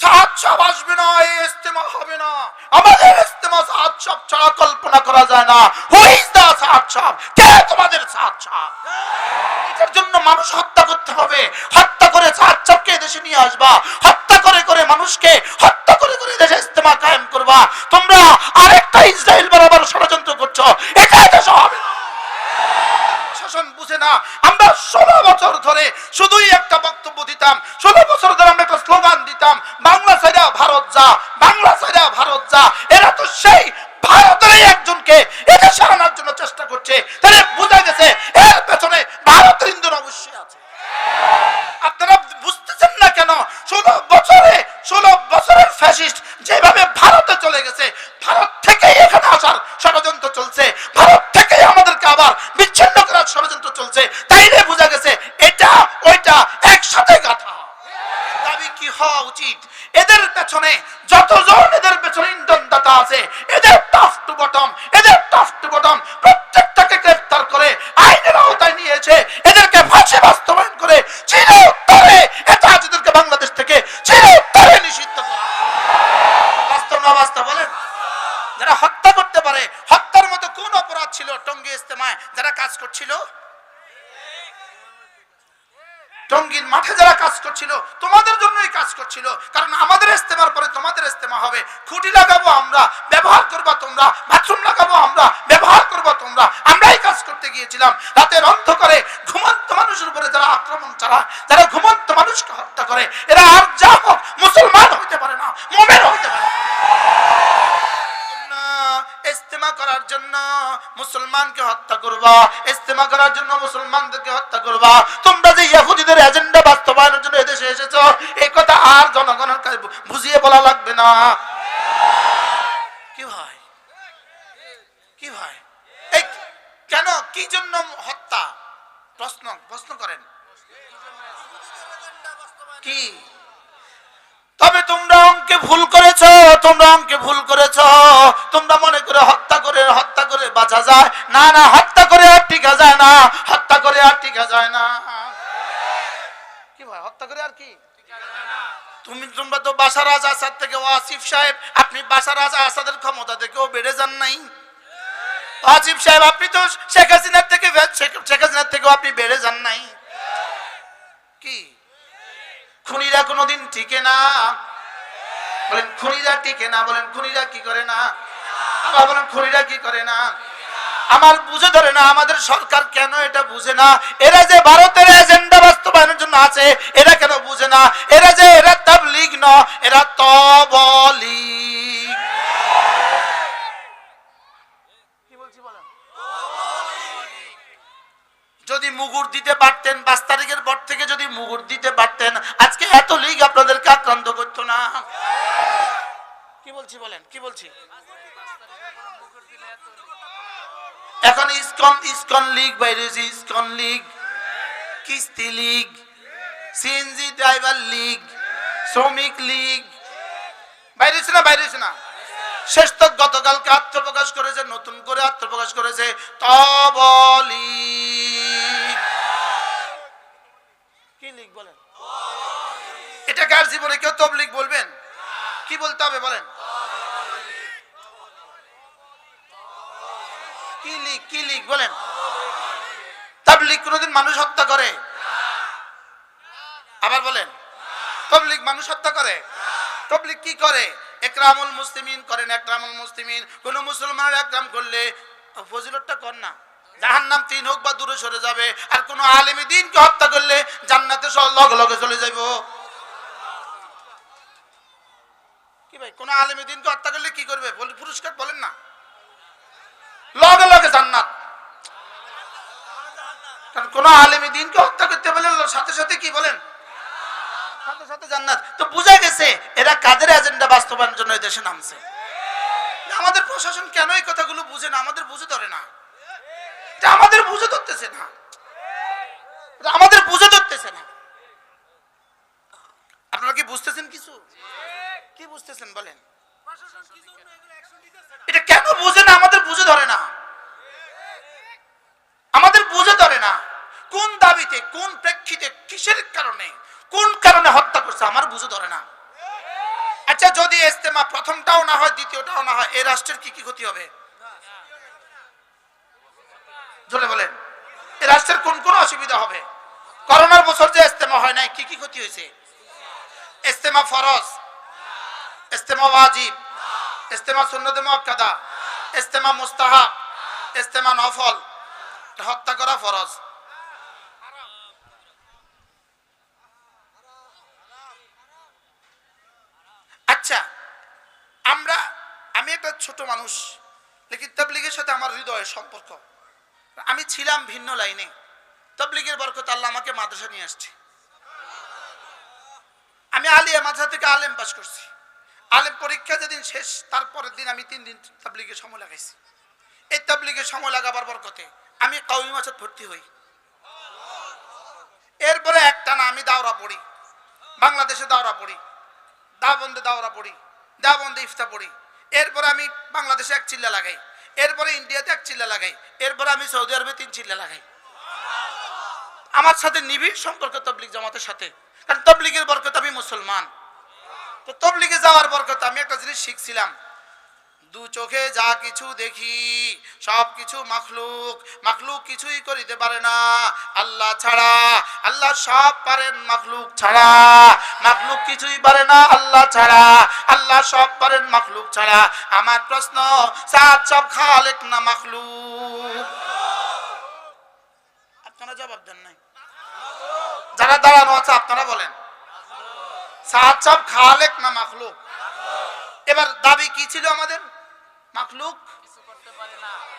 সাত সব আসবে না ইস্তেমা হবে না। আমাদের ইস্তেমা সাত সব ছাড়া কল্পনা করা যায় না। হুইজ দা সব কে তোমাদের সব এটার জন্য মানুষ হত্যা করতে হবে। হত্যা করে সবকে দেশে নিয়ে আসবা। হত্যা করে করে মানুষকে, হত্যা করে করে দেশে ইস্তেমা কায়েম করবা। তোমরা আরেকটা ইসরায়েল বরাবর ষড়যন্ত্র করছ। এটা দেশে হবে না। শাসন বুঝে না। আমরা ষোলো বছর ধরে শুধুই একটা বক্তব্য দিতাম। ষোলো বছর ধরে আমরা দিতাম বাংলা সাইডা ভারত যা, বাংলা সাইডা ভারত যা। এরা তো সেই ভারতের একজনকে এদেশে আনার জন্য চেষ্টা করছে। তাহলে বোঝা গেছে, এর পেছনে ভারতের ইন্ধন অবশ্যই আছে। আপনারা বুঝতেছেন না কেন? ষোলো বছরে, ষোলো বছরের ফ্যাসিস্ট যেভাবে ভারতে চলে গেছে, ভারত থেকেই এখানে আসার ষড়যন্ত্র চলছে। ভারত থেকেই আমাদেরকে আবার বিচ্ছিন্ন করার ষড়যন্ত্র চলছে। তাইলে বোঝা গেছে, এটা, ওইটা একসাথে গাথা দাবি কি হওয়া উচিত। এদের পেছনে যতজন এদের পেছনে ইন্ধনদাতা আছে, এদের টপ টু বটম এদের টপ টু বটম প্রত্যেকটাকে গ্রেফতার করে আইনের আওতায় নিয়েছে। এদেরকে ফাঁসি বাস্তবায়ন করে উত্তরে এটা বাংলাদেশ থেকে উত্তরে নিষিদ্ধ করা বাস্তব না বাস্তব বলেন? যারা হত্যা করতে পারে, হত্যার মতো কোন অপরাধ ছিল? টঙ্গী ইস্তেমায় যারা কাজ করছিল টঙ্গীর মাঠে যারা কাজ করছিল, তোমাদের জন্যই কাজ করছিল। কারণ আমাদের ইস্তেমার পরে তোমাদের ইস্তেমা হবে। খুঁটি লাগাবো আমরা, ব্যবহার করবা তোমরা, বাথরুম লাগাবো আমরা, ব্যবহার করবা তোমরা। আমরাই কাজ করতে গিয়েছিলাম। রাতের অন্ধকারে ঘুমন্ত মানুষের উপরে যারা আক্রমণ চালায়, যারা ঘুমন্ত মানুষকে হত্যা করে, এরা আর যা হোক মুসলমান হইতে পারে না মোমের হইতে ইস্তেমা করার জন্য মুসলমানকে হত্যা করবা, ইস্তেমা করার জন্য মুসলমানদেরকে হত্যা করবা। তোমরা যে ইহুদিদের এজেন্ডা বাস্তবায়নের জন্য এদেশে এসেছ, এই কথা আর জনগণের কাছে বুঝিয়ে বলা লাগবে না। কি ভাই? কি ভাই? এই কেন? কি জন্য হত্যা? প্রশ্ন প্রশ্ন করেন। কি? তবে তোমরা অঙ্কে ভুল করেছ, তোমরা অঙ্কে ভুল করেছ। তোমরা মনে করে হত্যা করে হত্যা করে বাঁচা যায়? না না হত্যা করে আর টিকা যায় না। হত্যা করে আর টিকা যায় না। কি ভাই হত্যা করে আর কি? তুমি তোমরা তো বাসার রাজা আসাদ থেকে ওয়াসিফ সাহেব আপনি বাসার রাজা আসাদের ক্ষমতা থেকেও বেড়ে যান নাই। ওয়াসিফ সাহেব আপনি তো শেখ হাসিনার থেকে শেখ- শেখ হাসিনার থেকেও আপনি বেড়ে যান নাই। কি? খুনিরা কোনোদিন টিকে না। বলেন খুনিরা টিকে না বলেন খুনিরা কি করে না? কি করে না? আমার বুঝে ধরে না, আমাদের সরকার কেন এটা বুঝে না? এরা যে ভারতের এজেন্ডা বাস্তবায়নের জন্য আছে, এরা কেন বুঝে না? এরা যে এরা ন, এরা যদি মুগুর দিতে পারতেন, পাঁচ তারিখের পর থেকে যদি মুগুর দিতে পারতেন, আজকে এত লিগ আপনাদেরকে আক্রান্ত করতো না। কি বলছি বলেন? কি বলছি? এখন ইসকন ইসকন লিগ বাইরে হয়েছে ইসকন লিগ। কিস্তি লিগ সিএনজি ড্রাইভার লিগ, শ্রমিক লিগ। বাইরে হয়েছে না বাইরে হয়েছে না? শেষ তো গতকালকে আত্মপ্রকাশ করেছে, নতুন করে আত্মপ্রকাশ করেছে তবলি কি লিখ বলেন? এটা কার জীবনে কেউ তবলিক বলবেন? কি বলতে হবে বলেন? কি কি বলেন? মানুষ হত্যা করে? আবার বলেন তবলিক মানুষ হত্যা করে? কি করে? একরামুল মুসলিমিন করেন একরামুল মুসলিমিন। কোন মুসলমানের একরাম করলে ফজিলতটা কর না। জাহান নাম তিন হোক বা দূরে সরে যাবে, আর কোন আলেমী দিনকে হত্যা করলে জান্নাতে সব লগে চলে যাইব। কি ভাই, কোন আলেমী দিনকে হত্যা করলে কি করবে? পুরস্কার বলেন না। লগে লগে জান্নাত। কারণ কোন আলেমী দিনকে হত্যা করতে বলে সাথে সাথে কি বলেন? সাথে সাথে জান্নাত। তো বুঝা গেছে, এরা কাদের এজেন্ডা বাস্তবায়নের জন্য দেশে নামছে। আমাদের প্রশাসন কেন এই কথাগুলো বুঝে না? আমাদের বুঝে ধরে না। আমাদের বুঝে ধরতেছে না। আমাদের বুঝে ধরতেছে না। আপনারা কি বুঝতেছেন কিছু? কি বুঝতেছেন বলেন? এটা কেন না? আমাদের বুঝে ধরে না। আমাদের বুঝে ধরে না কোন দাবিতে, কোন প্রেক্ষিতে, কিসের কারণে, কোন কারণে হত্যা করছে আমার বুঝে ধরে না। যদি ইস্তেমা প্রথমটাও না হয়, দ্বিতীয়টাও না হয় রাষ্ট্রের কি কি ক্ষতি হবে? বলেন। রাষ্ট্রের কোন কোন অসুবিধা হবে? করোনার বছর যে ইস্তেমা হয় নাই, কি কি ক্ষতি হয়েছে? ইস্তেমা ফরজ। ইস্তেমা ওয়াজিব। ইস্তেমা সুন্নতে মুআক্কাদা, ইস্তেমা মুস্তাহাব, ইস্তেমা নফল হত্যা করা ফরজ। আচ্ছা আমরা, আমি একটা ছোট মানুষ, লেকিন তবলিগের সাথে আমার হৃদয়ের সম্পর্ক। আমি ছিলাম ভিন্ন লাইনে। তবলিগের বরকত আল্লাহ আমাকে মাদ্রাসা নিয়ে আসছে। আমি আলিয়া মাদ্রাসা থেকে আলেম পাস করছি। আলেম পরীক্ষা যেদিন শেষ, তারপরের দিন আমি তিন দিন তাবলিগের সময় লাগাইছি। এই তাবলিগের সময় লাগাবার বরকতে আমি কাউমি মাছত ভর্তি হই। এরপরে একটা না, আমি দাওরা পড়ি। বাংলাদেশে দাওরা পড়ি। দাবন্দে দাওরা পড়ি। দাবন্দে ইফতা পড়ি। এরপরে আমি বাংলাদেশে এক চিল্লা লাগাই। এরপরে ইন্ডিয়াতে এক চিল্লা লাগাই। এরপরে আমি সৌদি আরবে তিন চিল্লা লাগাই। আমার সাথে নিবিড় সম্পর্ক তবলিগ জামাতের সাথে। কারণ তবলিগের বরকত আমি মুসলমান। তো তবলিগে যাওয়ার বরকত, আমি একটা জিনিস শিখছিলাম। দু চোখে যা কিছু দেখি, সব কিছু মাখলুক মাখলুক কিছুই করিতে পারে না। আল্লাহ ছাড়া, আল্লাহ সব পারেন মাখলুক ছাড়া। মাখলুক কিছুই পারে না, আল্লাহ ছাড়া। আল্লাহ সব পারেন মাখলুক ছাড়া। আমার প্রশ্ন, সাত সব খালেক না মাখলুক? আপনারা জবাব দেন নাই। যারা দাঁড়ানো আছে, আপনারা বলেন। সব খালেক না মাখলুক? এবার দাবি কি ছিল আমাদের? মাখলুক?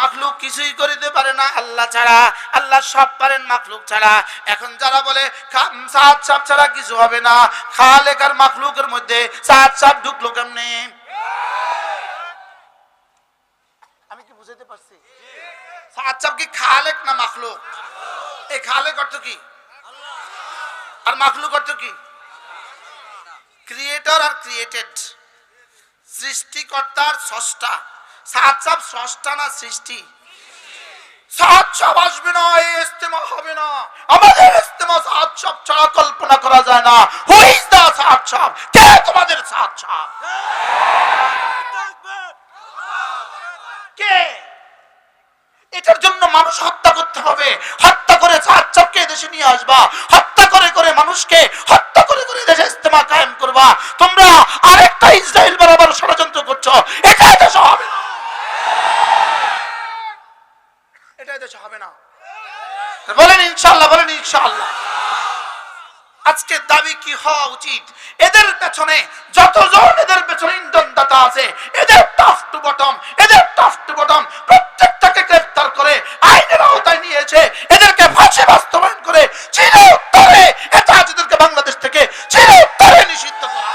মাখলুক কিছুই করিতে পারে না, আল্লাহ ছাড়া, আল্লাহ সব পারেন মাখলুক ছাড়া। এখন যারা বলে সাত সাপ ছাড়া কিছু হবে না, খালেক আর মাখলুকের মধ্যে সাত সাপ ঢুকলো কেমনে? আমি কি বুঝাইতে পারছি? সাত সাপ কি খালেক না মাখলুক? এই খালেক অর্থ কি? আর মাখলুক অর্থ কি? ক্রিয়েটর আর ক্রিয়েটেড। সৃষ্টিকর্তার স্রষ্টা। সাত সাপ স্রষ্টা না সৃষ্টি? সাত সাপ আসবে না, এই ইস্তেমা হবে না। আমাদের ইস্তেমা সাত সাপ ছাড়া কল্পনা করা যায় না। হুইজ দা সাত সাপ কে তোমাদের সাত সাপ কে? এটার জন্য মানুষ হত্যা করতে হবে। হত্যা করে সাত দেশে নিয়ে আসবা। হত্যা করে করে মানুষকে হত্যা ইস্তেমা কায়েম করবা। তোমরা আরেকটা ইসরায়েল বরাবর ষড়যন্ত্র করছ। এটাই দেশে হবে। না এটাই দেশে হবে না। বলেন ইনশাল্লাহ বলেন ইনশাল্লাহ আজকে দাবি কি হওয়া উচিত? এদের পেছনে, যতজন এদের পেছনে ইন্ধন দাতা আছে, এদের টপ টু বটম এদের টপ টু বটম প্রত্যেকটাকে গ্রেফতার করে আইনের আওতায় নিয়েছে এদেরকে ফাঁসি বাস্তবায়ন করে চির উত্তরে এটা এদেরকে বাংলাদেশ থেকে চির উত্তরে নিষিদ্ধ করা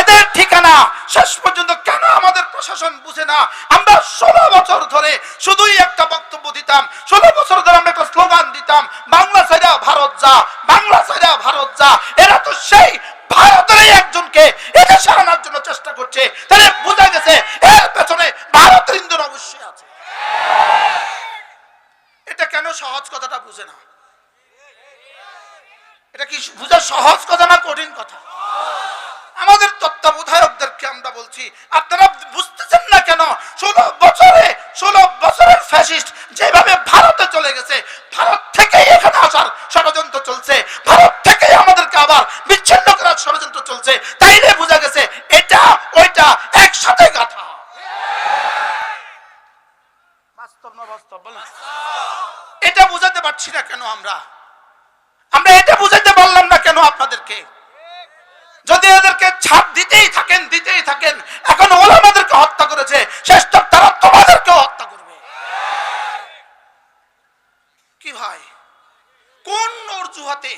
এদের ঠিকানা শেষ পর্যন্ত কেন আমাদের প্রশাসন বুঝে না। আমরা ষোলো বছর ধরে শুধুই একটা বক্তব্য দিতাম। ষোলো বছর ধরে আমরা একটা স্লোগান দিতাম, বাংলা সাইডা ভারত যা, বাংলা সাইডা ভারত যা। এরা তো সেই ভারতের একজনকে এদেশে আনার জন্য চেষ্টা করছে। তাহলে বোঝা গেছে এর পেছনে ভারতের ইন্ধন অবশ্যই আছে। এটা কেন সহজ কথাটা বুঝে না? এটা কি বুঝা সহজ কথা না কঠিন কথা? আমাদের তত্ত্বাবধায়কদেরকে আমরা বলছি, আপনারা বুঝতেছেন না কেন ষোলো বছরে ষোলো বছরের ফ্যাসিস্ট যেভাবে ভারতে চলে গেছে, ভারত থেকেই এখানে আসার ষড়যন্ত্র চলছে, ভারত থেকেই আমাদেরকে আবার বিচ্ছিন্ন করার ষড়যন্ত্র চলছে তাইলে বোঝা গেছে এটা ওইটা একসাথে গাথা। এটা পারছি না কেন আমরা? আমরা এটা বুঝাতে পারলাম না কেন আপনাদেরকে? যদি এদেরকে ছাপ দিতেই থাকেন দিতেই থাকেন, এখন ওলামাদেরকে হত্যা করেছে তক তারা তোমাদেরকে হত্যা করবে কি ভাই কোন অজুহাতে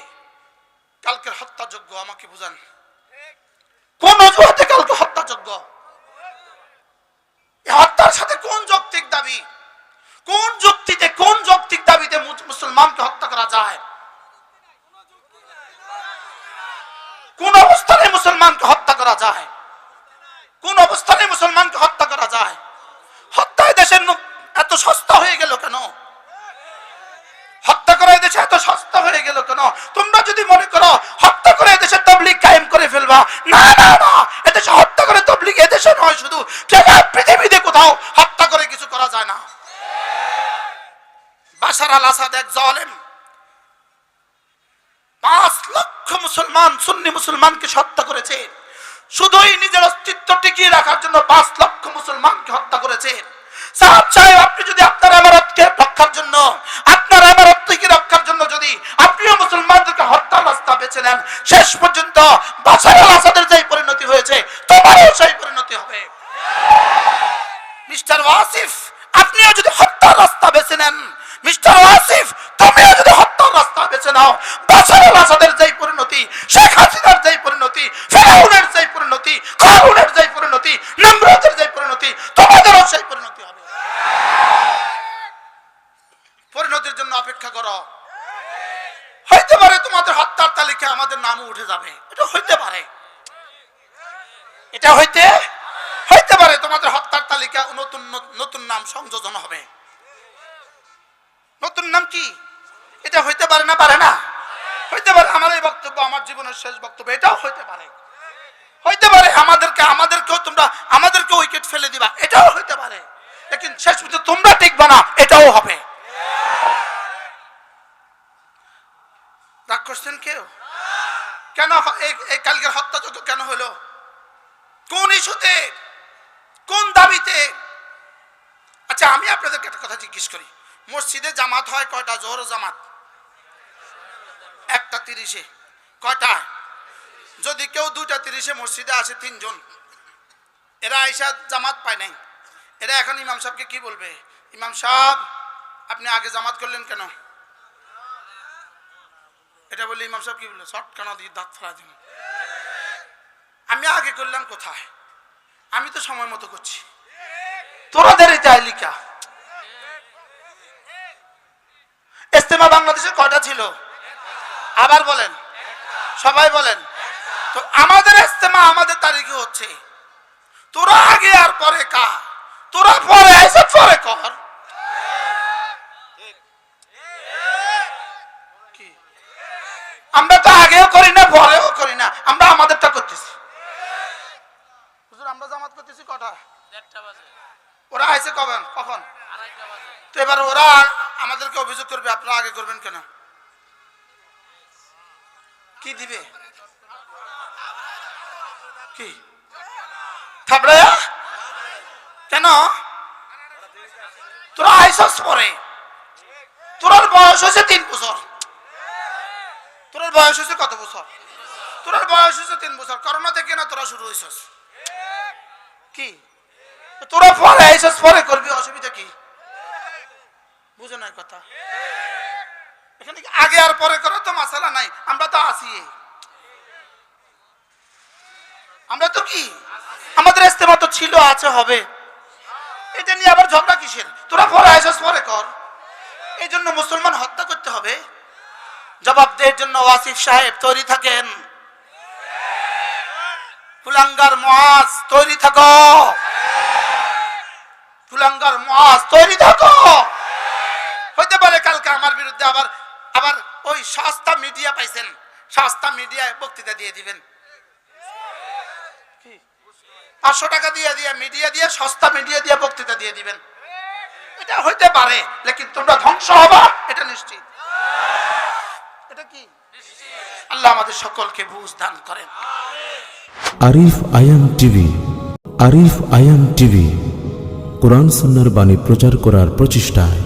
কালকের হত্যাযোগ্য আমাকে বুঝান। কোন অজুহাতে কালকে হত্যাযোগ্য? হত্যার সাথে কোন যৌক্তিক দাবি? কোন যুক্তিতে কোন যৌক্তিক দাবিতে মুসলমানকে হত্যা করা যায়? কোন অবস্থানে মুসলমানকে হত্যা করা যায়? কোন অবস্থানে মুসলমানকে হত্যা করা যায়? হত্যায় দেশের এত সস্তা হয়ে গেল কেন? হত্যা করা দেশে এত সস্তা হয়ে গেল কেন? তোমরা যদি মনে করো হত্যা করে এদেশে কায়েম করে ফেলবা। না না না, এদেশে হত্যা করে এদেশে নয়, শুধু পৃথিবীতে কোথাও হত্যা করে কিছু করা যায় না। আল আসাদ এক জালেম, পাঁচ লক্ষ মুসলমান, সুন্নি মুসলমানকে হত্যা করেছে। শুধুই নিজের অস্তিত্ব টিকিয়ে রাখার জন্য পাঁচ লক্ষ মুসলমানকে হত্যা করেছে। সাহাব আপনি যদি আপনার আমারতকে রক্ষার জন্য, আপনার আমারতকে রক্ষার জন্য যদি আপনিও মুসলমানদেরকে হত্যার রাস্তা বেছে নেন, শেষ পর্যন্ত আল আসাদের যেই পরিণতি হয়েছে, তোমারও সেই পরিণতি হবে। মিস্টার ওয়াসিফ, আপনিও যদি হত্যার রাস্তা বেছে নেন, মিস্টার ওয়াসিফ, তুমিও যদি হত্যার রাস্তা বেছে নাও আল আসাদের যেই পরিণতি, শেখ হাসিনার যেই পরিণতি, ফেরাউনের যেই পরিণতি নমরুদের যেই পরিণতি তোমাদেরও সেই পরিণতি হবে পরিণতির জন্য অপেক্ষা করো হইতে পারে তোমাদের হত্যার তালিকায় আমাদের নামও উঠে যাবে এটা হইতে পারে এটা হইতে হইতে পারে তোমাদের হত্যার তালিকা নতুন নতুন নাম সংযোজন হবে। নতুন নাম কি? এটা হইতে পারে না পারে না? হইতে পারে আমার এই বক্তব্য, আমার জীবনের শেষ বক্তব্য, এটাও হইতে পারে। হইতে পারে আমাদেরকে, আমাদেরকেও তোমরা, আমাদেরকে উইকেট ফেলে দিবা, এটাও হইতে পারে। লেকিন শেষ পর্যন্ত তোমরা টিকবা না, এটাও হবে। রাগ করছেন কেউ? কেন এই- কালকের হত্যাযজ্ঞ কেন হলো? কোন ইস্যুতে? কোন দাবিতে? আচ্ছা আমি আপনাদেরকে একটা কথা জিজ্ঞেস করি। মসজিদে জামাত হয় কয়টা? জোহর জামাত? একটা তিরিশে। কয়টা যদি কেউ দুটা তিরিশে মসজিদে আসে তিনজন, এরা আইসা জামাত পায় নাই। এরা এখন ইমাম সাহেবকে কি বলবে? ইমাম সাহেব, আপনি আগে জামাত করলেন কেন? এটা বললে ইমাম সাহেব কি বলল? শর্ট কেন দিয়ে দাঁত ফেলা দিন আমি আগে করলাম কোথায়? আমি তো সময় মতো করছি। তোরাদের এই তালিকা ইস্তেমা বাংলাদেশে কয়টা ছিল? আবার বলেন। সবাই বলেন। তো আমাদের ইস্তেমা আমাদের তারিখে হচ্ছে। তোরা আগে আর পরে কা তোরা পরে এসে পরে কর। আমরা তো আগেও করি না, পরেও করি না। আমরা আমাদেরটা করতেছি। আমরা করতেছি কটা ওরা আইসে কবেন কখন? তো এবার ওরা আমাদেরকে অভিযোগ করবে আপনারা আগে করবেন কেন? কি দিবে? কি? থাপড়ায়া কেন? তোরা আইসস পরে? তোরার বয়স হয়েছে তিন বছর। তোরার বয়স হয়েছে কত বছর? তোরার বয়স হয়েছে তিন বছর। করোনা থেকে না তোরা শুরু হয়েছস কি? তোরা পরে আইসস পরে করবি, অসুবিধা কি? বুঝো না কথা। এখানে আগে আর পরে করো তো মাসালা নাই? আমরা তো আসি আমরা তো কি? আমাদের ইস্তেমা তো ছিল, আছে, হবে। এটা নিয়ে আবার ঝগড়া কিসের? তোরা পরে আইসস পরে কর। এই জন্য মুসলমান হত্যা করতে হবে। জবাব দেওয়ার জন্য ওয়াসিফ সাহেব তৈরি থাকেন। কুলাঙ্গার মহাজ তৈরি থাকো। কুলাঙ্গার মহাজ তৈরি থাকো। হইতে পারে কালকে আমার বিরুদ্ধে আবার আবার ওই সস্তা মিডিয়া পাইছেন, সস্তা মিডিয়ায় বক্তৃতা দিয়ে দিবেন। পাঁচশো টাকা দিয়ে দিয়ে মিডিয়া দিয়ে, সস্তা মিডিয়া দিয়ে বক্তৃতা দিয়ে দিবেন। এটা হইতে পারে, লেকিন তোমরা ধ্বংস হবা, এটা নিশ্চিত। এটা কি? আল্লাহ আমাদের সকলকে বুঝ দান করেন। আরিফ আয়াম টিভি আরিফ আয়াম টিভি কোরআন সন্ন্যার বাণী প্রচার করার প্রচেষ্টায়।